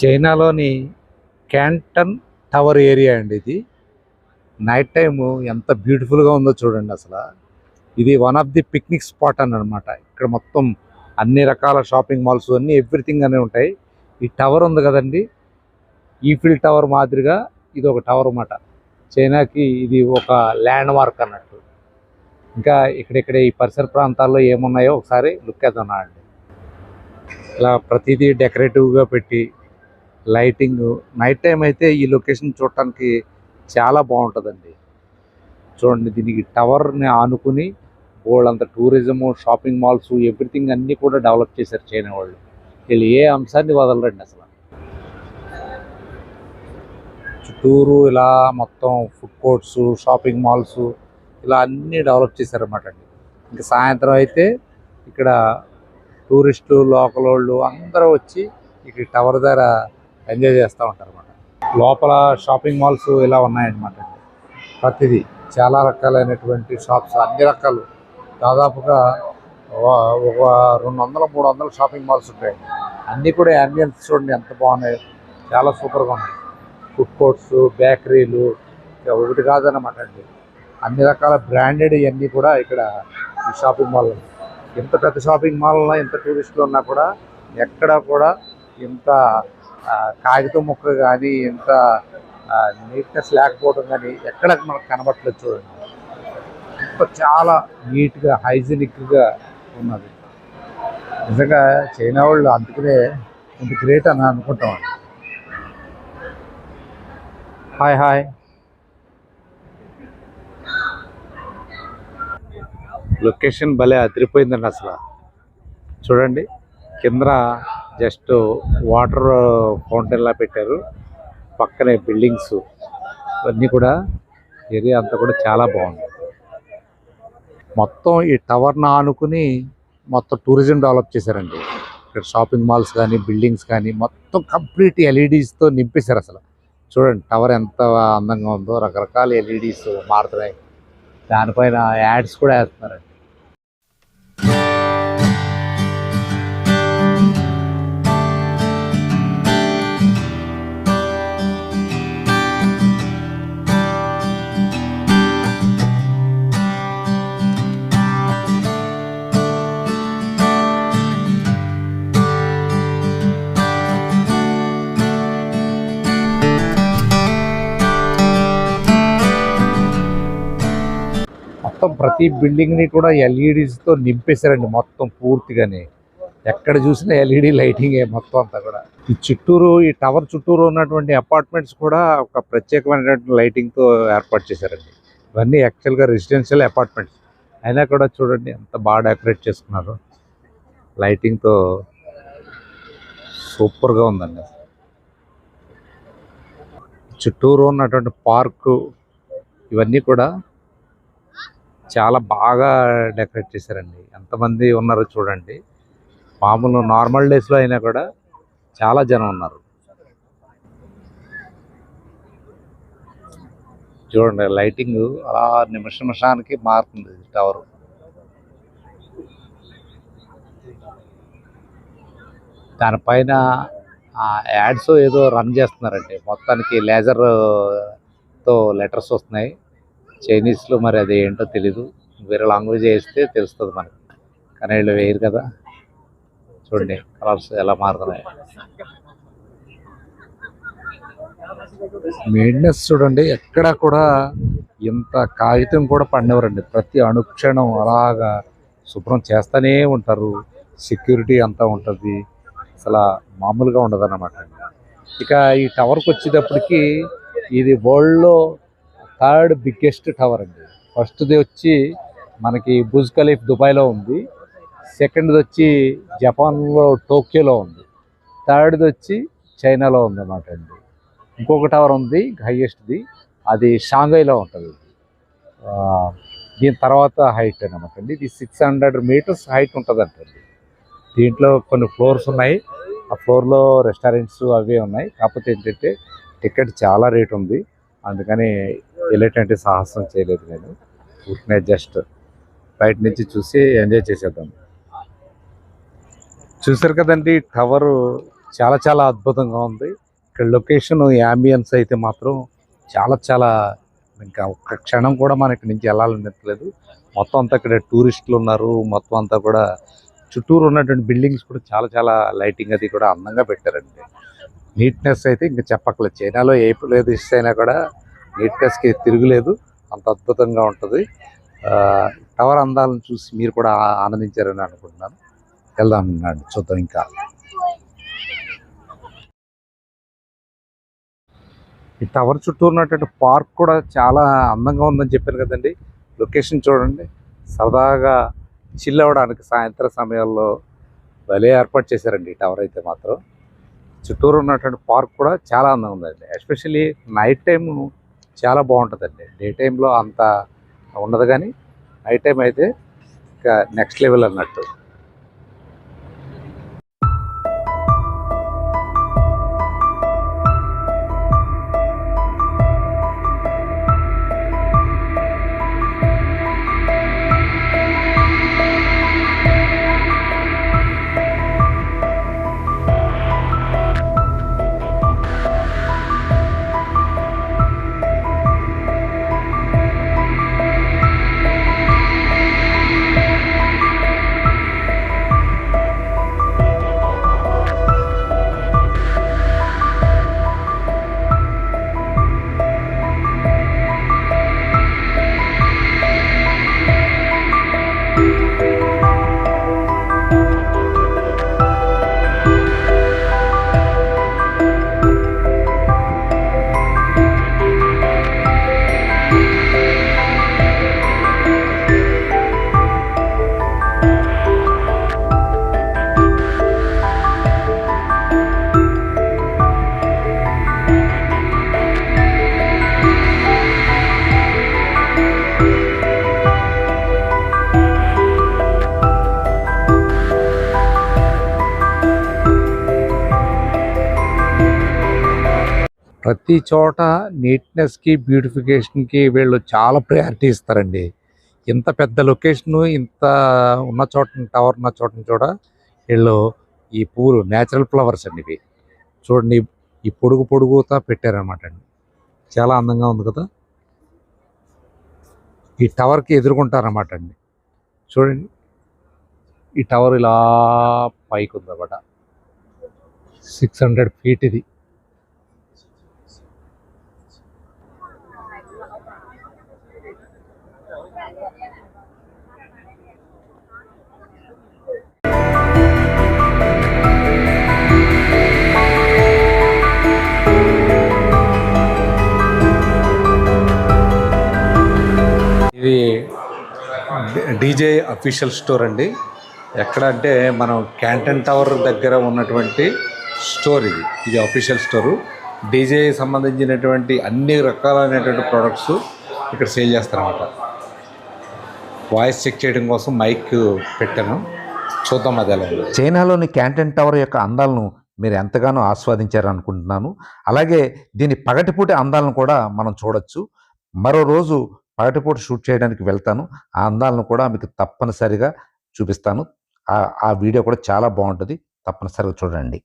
చైనాలోని క్యాంటన్ tower area అండి ఇది. నైట్ టైము ఎంత బ్యూటిఫుల్గా ఉందో చూడండి అసలు. ఇది one of the picnic spot అని అనమాట ఇక్కడ మొత్తం అన్ని రకాల షాపింగ్ మాల్స్ అన్ని ఎవ్రీథింగ్ అనే ఉంటాయి. ఈ టవర్ ఉంది కదండి. ఈఫిల్ టవర్ మాదిరిగా ఇది ఒక టవర్ అన్నమాట. చైనాకి ఇది ఒక ల్యాండ్ మార్క్ అన్నట్టు. ఇంకా ఇక్కడిక్కడ ఈ పరిసర ప్రాంతాల్లో ఏమున్నాయో ఒకసారి లుక్ వేద్దాం అండి ఇలా ప్రతిదీ డెకరేటివ్గా పెట్టి లైటింగ్ నైట్ టైం అయితే ఈ లొకేషన్ చూడటానికి చాలా బాగుంటుందండి. చూడండి దీనికి టవర్ని ఆనుకుని అంత టూరిజము షాపింగ్ మాల్స్ ఎవ్రీథింగ్ అన్నీ కూడా డెవలప్ చేశారు చైనా వాళ్ళు. వీళ్ళు ఏ అంశాన్ని వదలరండి అసలు. చుట్టూరు ఇలా మొత్తం ఫుడ్ కోర్ట్స్ షాపింగ్ మాల్స్ ఇలా అన్నీ డెవలప్ చేశారన్నమాట అండి. ఇంకా సాయంత్రం అయితే ఇక్కడ టూరిస్టులు లోకల్ వాళ్ళు అందరూ వచ్చి ఇక్కడ టవర్ దగ్గర ఎంజాయ్ చేస్తూ ఉంటారు అనమాట లోపల షాపింగ్ మాల్స్ ఇలా ఉన్నాయన్నమాట. అండి ప్రతిదీ చాలా రకాలైనటువంటి షాప్స్ అన్ని రకాలు. దాదాపుగా ఒక- రెండు వందల మూడు వందల షాపింగ్ మాల్స్ ఉంటాయి. అన్నీ కూడా అంబియన్స్ చూడండి ఎంత బాగున్నాయి. చాలా సూపర్గా ఉన్నాయి. ఫుడ్ కోర్ట్స్ బేకరీలు ఒకటి కాదన్నమాట అండి. అన్ని రకాల బ్రాండెడ్ ఇవన్నీ కూడా ఇక్కడ ఈ షాపింగ్ మాల్ ఇంత పెద్ద షాపింగ్ మాల్లో ఇంత టూరిస్టులు ఉన్నా కూడా ఎక్కడ కూడా ఇంత కాగితం ముక్క కానీ ఇంత నీట్నెస్ లేకపోవడం కానీ ఎక్కడ మనకు కనబట్టలేదు చూడండి. ఇంత చాలా నీట్గా హైజీనిక్గా ఉన్నది. నిజంగా చైనా వాళ్ళు అందుకనే ఇంత గ్రేట్ అని అనుకుంటాం హాయ్ హాయ్. లొకేషన్ భలే అదిరిపోయిందండి అసలు. చూడండి కింద జస్ట్ వాటర్ ఫౌంటైన్ లా పెట్టారు. పక్కనే బిల్డింగ్స్ అన్నీ కూడా ఏరియా అంతా కూడా చాలా బాగుంది. మొత్తం ఈ టవర్ను ఆనుకుని మొత్తం టూరిజం డెవలప్ చేశారండి. ఇక్కడ షాపింగ్ మాల్స్ కానీ బిల్డింగ్స్ కానీ మొత్తం కంప్లీట్ ఎల్ఈడీస్తో నింపేశారు అసలు. చూడండి టవర్ ఎంత అందంగా ఉందో రకరకాల ఎల్ఈడీస్ మారుతున్నాయి. దానిపైన యాడ్స్ కూడా వేస్తున్నారండి. మొత్తం ప్రతి బిల్డింగ్ని కూడా ఎల్ఈడీస్తో నింపేశారండి మొత్తం పూర్తిగానే. ఎక్కడ చూసినా ఎల్ఈడి లైటింగ్ మొత్తం అంతా కూడా. ఈ చుట్టూరు ఈ టవర్ చుట్టూరు ఉన్నటువంటి అపార్ట్మెంట్స్ కూడా ఒక ప్రత్యేకమైనటువంటి లైటింగ్తో ఏర్పాటు చేశారండి. ఇవన్నీ యాక్చువల్గా రెసిడెన్షియల్ అపార్ట్మెంట్స్ అయినా కూడా చూడండి ఎంత బాగా డెకరేట్ చేసుకున్నారు. లైటింగ్తో సూపర్గా ఉందండి. చుట్టూరు ఉన్నటువంటి పార్కు ఇవన్నీ కూడా చాలా బాగా డెకరేట్ చేశారండి. ఎంతమంది ఉన్నారో చూడండి. మామూలు నార్మల్ డేస్లో అయినా కూడా చాలా జనం ఉన్నారు. చూడండి లైటింగ్ అలా నిమిష నిమిషానికి మారుతుంది టవర్. దానిపైన యాడ్స్ ఏదో రన్ చేస్తున్నారండి. మొత్తానికి లేజర్తో లెటర్స్ వస్తున్నాయి. చైనీస్లో మరి అది ఏంటో తెలీదు. వేరే లాంగ్వేజ్ వేస్తే తెలుస్తుంది మనకి. కానీ వీళ్ళు వేయరు కదా. చూడండి కలర్స్ ఎలా మారుతున్నాయి. మెయిన్నెస్ చూడండి ఎక్కడ కూడా ఇంత కాగితం కూడా పండేవారండి ప్రతి అనుక్షణం అలాగా శుభ్రం చేస్తూనే ఉంటారు. సెక్యూరిటీ అంతా ఉంటుంది. అసలు మామూలుగా ఉండదు అన్నమాట ఇక ఈ టవర్కి వచ్చేటప్పటికి ఇది వరల్డ్లో థర్డ్ బిగ్గెస్ట్ టవర్ అండి. ఫస్ట్ది వచ్చి మనకి బుజ్ ఖలీఫ్ దుబాయ్లో ఉంది. సెకండ్ది వచ్చి జపాన్లో టోక్యోలో ఉంది. థర్డ్ది వచ్చి చైనాలో ఉంది అన్నమాట అండి. ఇంకొక టవర్ ఉంది హైయెస్ట్ది. అది షాంఘైలో ఉంటుంది. దీని తర్వాత హైట్ అనమాట అండి. ఇది సిక్స్ హండ్రెడ్ మీటర్స్ హైట్ ఉంటుందంట దీంట్లో కొన్ని ఫ్లోర్స్ ఉన్నాయి. ఆ ఫ్లోర్లో రెస్టారెంట్స్ అవి ఉన్నాయి. కాకపోతే ఏంటంటే టికెట్ చాలా రేట్ ఉంది. అందుకని వెళ్ళేటువంటి సాహసం చేయలేదు నేను. ఊరికనే జస్ట్ బయట నుంచి చూసి ఎంజాయ్ చేసేద్దాం. చూసారు కదండి టవర్ చాలా చాలా అద్భుతంగా ఉంది. ఇక్కడ లొకేషన్ యాంబియన్స్ అయితే మాత్రం చాలా చాలా ఇంకా ఒక్క క్షణం కూడా మనకి నుంచి వెళ్ళాలనిపించలేదు మొత్తం అంతా ఇక్కడ టూరిస్టులు ఉన్నారు. మొత్తం అంతా కూడా చుట్టూరు ఉన్నటువంటి బిల్డింగ్స్ కూడా చాలా చాలా లైటింగ్ అది కూడా అందంగా పెట్టారండి. నీట్నెస్ అయితే ఇంకా చెప్పక్కలేదు చైనాలో ఏ ప్రదేశ్ అయినా కూడా నీట్నెస్కి తిరుగులేదు. అంత అద్భుతంగా ఉంటుంది. టవర్ అందాలను చూసి మీరు కూడా ఆనందించారని అనుకుంటున్నాను. వెళ్దాం చూద్దాం ఇంకా. ఈ టవర్ చుట్టూ ఉన్నటువంటి పార్క్ కూడా చాలా అందంగా ఉందని చెప్పాను కదండి. లొకేషన్ చూడండి. సరదాగా చిల్ అవ్వడానికి సాయంత్రం సమయాల్లో భలే ఏర్పాటు చేశారండి ఈ టవర్ అయితే మాత్రం. చుట్టూరు ఉన్నటువంటి పార్క్ కూడా చాలా అందంగా ఉందండి. ఎస్పెషల్లీ నైట్ టైము చాలా బాగుంటుందండి. డే టైంలో అంత ఉండదు కానీ నైట్ టైం అయితే ఇంకా నెక్స్ట్ లెవెల్ అన్నట్టు. ప్రతి చోట నీట్నెస్కి బ్యూటిఫికేషన్కి వీళ్ళు చాలా ప్రయారిటీ ఇస్తారండి. ఇంత పెద్ద లొకేషను ఇంత ఉన్న చోట టవర్ ఉన్న చోట కూడా వీళ్ళు ఈ పూలు నేచురల్ ఫ్లవర్స్ అండి ఇవి. చూడండి ఈ పొడుగు పొడుగుతా పెట్టారనమాట అండి. చాలా అందంగా ఉంది కదా. ఈ టవర్కి ఎదుర్కొంటారన్నమాట అండి. చూడండి ఈ టవర్ ఇలా పైకి ఉందన్నమాట సిక్స్ హండ్రెడ్ ఫీట్ ఇది. డీజే అఫీషియల్ స్టోర్ అండి. ఎక్కడ అంటే మనం క్యాంటన్ టవర్ దగ్గర ఉన్నటువంటి స్టోర్ ఇది. ఇది అఫీషియల్ స్టోరు. డీజే సంబంధించినటువంటి అన్ని రకాలైనటువంటి ప్రోడక్ట్స్ ఇక్కడ సేల్ చేస్తారన్నమాట. వాయిస్ చెక్ చేయడం కోసం మైక్ పెట్టాను. చూద్దాం అది ఎలా చైనాలోని క్యాంటన్ టవర్ యొక్క అందాలను మీరు ఎంతగానో ఆస్వాదించారనుకుంటున్నాను. అలాగే దీని పగటిపూట అందాలను కూడా మనం చూడొచ్చు. మరో రోజు పగటిపూట షూట్ చేయడానికి వెళ్తాను. ఆ అందాలను కూడా మీకు తప్పనిసరిగా చూపిస్తాను. ఆ- ఆ వీడియో కూడా చాలా బాగుంటుంది. తప్పనిసరిగా చూడండి.